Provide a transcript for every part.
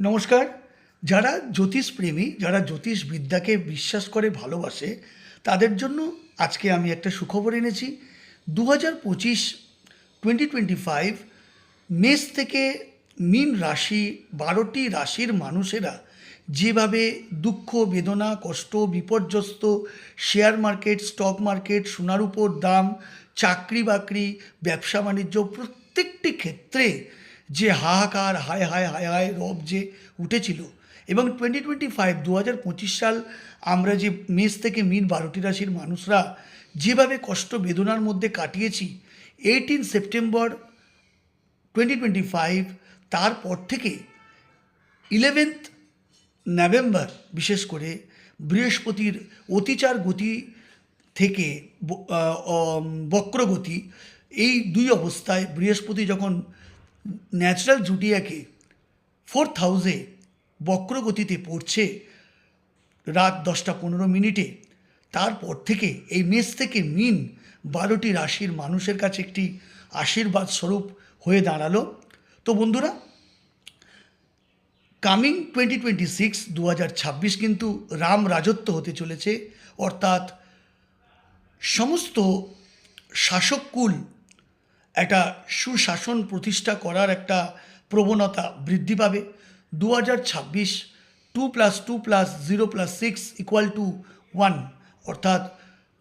নমস্কার। যারা জ্যোতিষপ্রেমী, যারা জ্যোতিষ বিদ্যাকে বিশ্বাস করে ভালোবাসে, তাদের জন্য আজকে আমি একটা সুখবর এনেছি। দু হাজার পঁচিশ টোয়েন্টি টোয়েন্টি ফাইভ মেষ থেকে মীন রাশি, বারোটি রাশির মানুষেরা যেভাবে দুঃখ, বেদনা, কষ্ট, বিপর্যস্ত শেয়ার মার্কেট স্টক মার্কেট সোনার উপর দাম চাকরি বাকরি ব্যবসা বাণিজ্য প্রত্যেকটি ক্ষেত্রে যে হাহাকার, হায় হায় হায় হায় রব যে উঠেছিল। এবং টোয়েন্টি টোয়েন্টি ফাইভ দু হাজার পঁচিশ সাল আমরা যে মেষ থেকে মিন বারোটি রাশির মানুষরা যেভাবে কষ্ট বেদনার মধ্যে কাটিয়েছি eighteen September twenty twenty five তারপর থেকে ইলেভেন্থ নভেম্বর বিশেষ করে বৃহস্পতির অতিচার গতি থেকে বক্রগতি, এই দুই অবস্থায় বৃহস্পতি যখন ন্যাচারাল জুডিয়াকে ফোর্থ হাউসে বক্রগতিতে পড়ছে রাত দশটা পনেরো মিনিটে। তারপর থেকে এই মেষ থেকে মিন বারোটি রাশির মানুষের কাছে একটি আশীর্বাদ স্বরূপ হয়ে দাঁড়াল। তো বন্ধুরা কামিং টোয়েন্টি টোয়েন্টি সিক্স দু হাজার ছাব্বিশ কিন্তু রাম রাজত্ব হতে চলেছে। অর্থাৎ সমস্ত শাসককুল একটা সুশাসন প্রতিষ্ঠা করার একটা প্রবণতা বৃদ্ধি পাবে। দু হাজার ছাব্বিশ two plus two plus zero plus six equal to one অর্থাৎ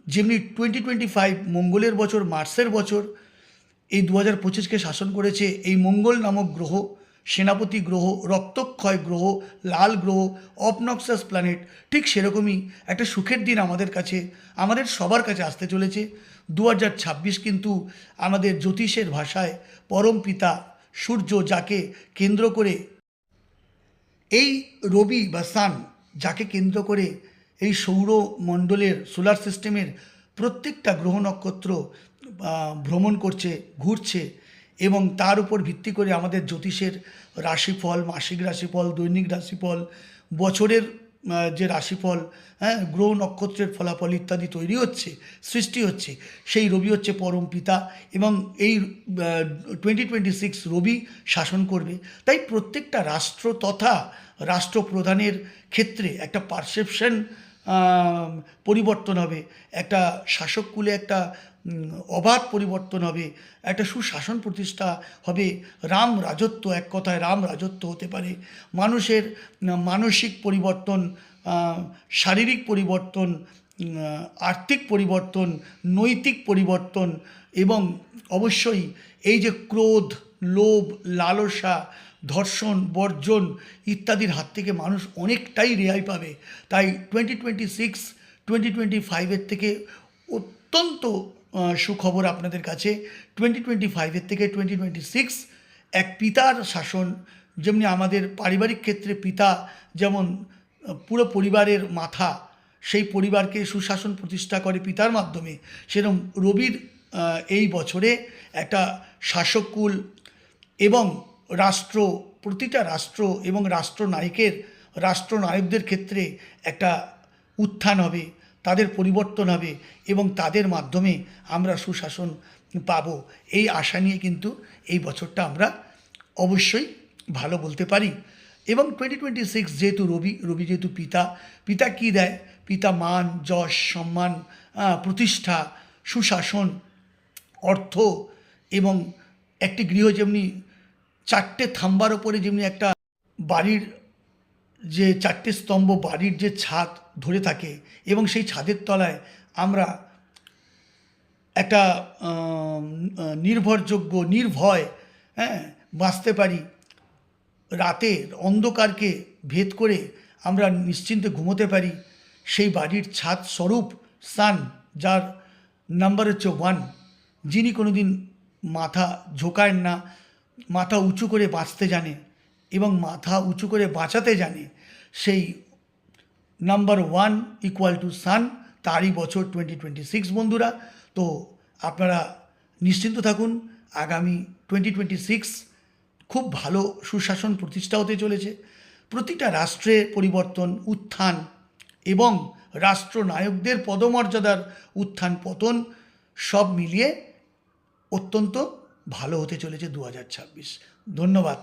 যেমনি টোয়েন্টি টোয়েন্টি ফাইভ মঙ্গলের বছর মার্সের বছর, এই দু হাজার পঁচিশকে শাসন করেছে এই মঙ্গল নামক গ্রহ সেনাপতি গ্রহ, রক্তক্ষয় গ্রহ, লাল গ্রহ, অবনক্সাস প্ল্যানেট, ঠিক সেরকমই একটা সুখের দিন আমাদের কাছে, আমাদের সবার কাছে আসতে চলেছে। দু হাজার ছাব্বিশ কিন্তু আমাদের জ্যোতিষের ভাষায় পরম পিতা, সূর্য যাকে কেন্দ্র করে, এই রবি বা সান যাকে কেন্দ্র করে এই সৌরমণ্ডলের সোলার সিস্টেমের প্রত্যেকটা গ্রহ নক্ষত্র ভ্রমণ করছে, ঘুরছে এবং তার উপর ভিত্তি করে আমাদের জ্যোতিষের রাশিফল, মাসিক রাশিফল, দৈনিক রাশিফল, বছরের যে রাশিফল হ্যাঁ গ্রহ নক্ষত্রের ফলাফল ইত্যাদি তৈরি হচ্ছে, সৃষ্টি হচ্ছে, সেই রবি হচ্ছে পরম পিতা এবং এই টোয়েন্টি টোয়েন্টি সিক্স রবি শাসন করবে। তাই প্রত্যেকটা রাষ্ট্র তথা রাষ্ট্রপ্রধানের ক্ষেত্রে একটা পারসেপশন পরিবর্তন হবে। একটা শাসককুলে একটা অবাধ পরিবর্তন হবে। একটা সুশাসন প্রতিষ্ঠা হবে। রাম রাজত্ব, এক কথায় রাম রাজত্ব হতে পারে। মানুষের, মানসিক পরিবর্তন শারীরিক পরিবর্তন আর্থিক পরিবর্তন, নৈতিক পরিবর্তন এবং অবশ্যই এই যে ক্রোধ লোভ, লালসা, ধর্ষণ, বর্জন ইত্যাদির হাত থেকে মানুষ অনেকটাই রেহাই পাবে। তাই twenty twenty six twenty twenty ফাইভের থেকে অত্যন্ত সুখবর আপনাদের কাছে। টোয়েন্টি টোয়েন্টি ফাইভের থেকে টোয়েন্টি টোয়েন্টি সিক্স এক পিতার শাসন, যেমনি আমাদের পারিবারিক ক্ষেত্রে পিতা যেমন পুরো পরিবারের মাথা, সেই পরিবারকে সুশাসন প্রতিষ্ঠা করে পিতার মাধ্যমে সেরকম রবির এই বছরে একটা শাসককুল এবং রাষ্ট্র, প্রতিটা রাষ্ট্র এবং রাষ্ট্রনায়কের, রাষ্ট্রনায়কদের ক্ষেত্রে একটা উত্থান হবে, তাদের পরিবর্তন হবে এবং তাদের মাধ্যমে আমরা সুশাসন পাব। এই আশা নিয়ে কিন্তু এই বছরটা আমরা অবশ্যই ভালো বলতে পারি। এবং টোয়েন্টি টোয়েন্টি সিক্স যেহেতু রবি রবি যেহেতু পিতা পিতা কী দেয়? পিতা মান, যশ, সম্মান প্রতিষ্ঠা, সুশাসন, অর্থ এবং একটি গৃহ যেমনি চারটে থাম্বার ওপরে যেমনি একটা বাড়ির যে চারটে স্তম্ভ, বাড়ির যে ছাদ ধরে থাকে এবং সেই ছাদের তলায় আমরা একটা নির্ভরযোগ্য, নির্ভয় হ্যাঁ বাঁচতে পারি। রাতের অন্ধকারকে ভেদ করে আমরা নিশ্চিন্তে ঘুমোতে পারি। সেই বাড়ির ছাদ স্বরূপ সান, যার নাম্বার হচ্ছে ওয়ান, যিনি কোনোদিন মাথা ঝোঁকায় না। মাথা উঁচু করে বাঁচতে জানে এবং মাথা উঁচু করে বাঁচাতে জানে, সেই number one equal to sun তারই বছর টোয়েন্টি টোয়েন্টি সিক্স বন্ধুরা। তো আপনারা নিশ্চিন্ত থাকুন, আগামী টোয়েন্টি টোয়েন্টি সিক্স খুব ভালো সুশাসন প্রতিষ্ঠা হতে চলেছে। প্রতিটা রাষ্ট্রে পরিবর্তন, উত্থান এবং রাষ্ট্রনায়কদের পদমর্যাদার উত্থান, পতন সব মিলিয়ে অত্যন্ত ভালো হতে চলেছে দু হাজার ছাব্বিশ। ধন্যবাদ।